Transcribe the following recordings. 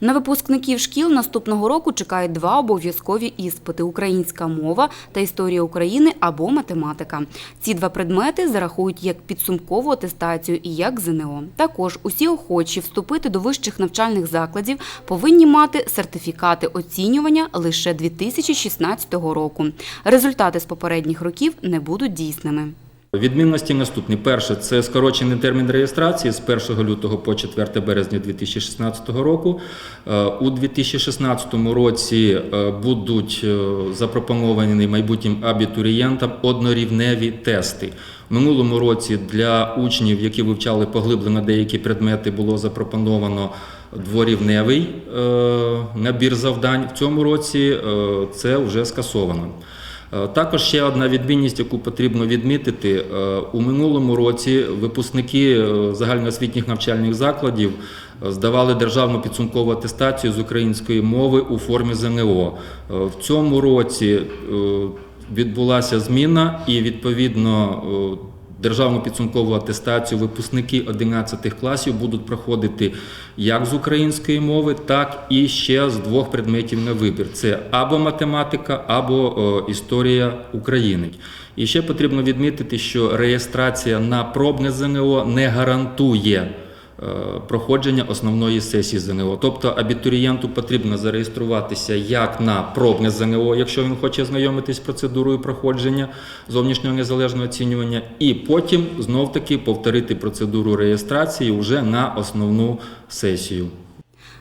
На випускників шкіл наступного року чекають два обов'язкові іспити – українська мова та історія України або математика. Ці два предмети зарахують як підсумкову атестацію і як ЗНО. Також усі охочі вступити до вищих навчальних закладів повинні мати сертифікати оцінювання лише 2016 року. Результати з попередніх років не будуть дійсними. Відмінності наступні. Перше це скорочений термін реєстрації з 1 лютого по 4 березня 2016 року. Е, У 2016 році е, будуть е, запропоновані майбутнім абітурієнтам однорівневі тести. У минулому році для учнів, які вивчали поглиблено деякі предмети, було запропоновано дворівневий набір завдань. В цьому році це вже скасовано. Е, Також ще одна відмінність, яку потрібно відмітити. Е, У минулому році випускники е, загальноосвітніх навчальних закладів здавали державну підсумкову атестацію з української мови у формі ЗНО. В цьому році відбулася зміна і відповідно. Е, Державну підсумкову атестацію випускники 11 класів будуть проходити як з української мови, так і ще з двох предметів на вибір: це або математика, або о, історія України. І ще потрібно відмітити, що реєстрація на пробне ЗНО не гарантує е, проходження основної сесії ЗНО. Тобто абітурієнту потрібно зареєструватися як на пробне ЗНО, якщо він хоче знайомитись з процедурою проходження зовнішнього незалежного оцінювання, і потім знов-таки повторити процедуру реєстрації вже на основну сесію.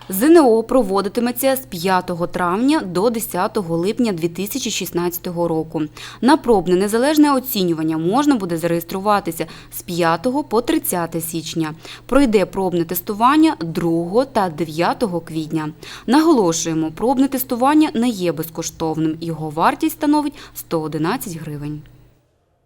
ЗНО проводитиметься з 5 травня до 10 липня 2016 року. На пробне незалежне оцінювання можна буде зареєструватися з 5 по 30 січня. Пройде пробне тестування 2 та 9 квітня. Наголошуємо, пробне тестування не є безкоштовним. Його вартість становить 111 гривень.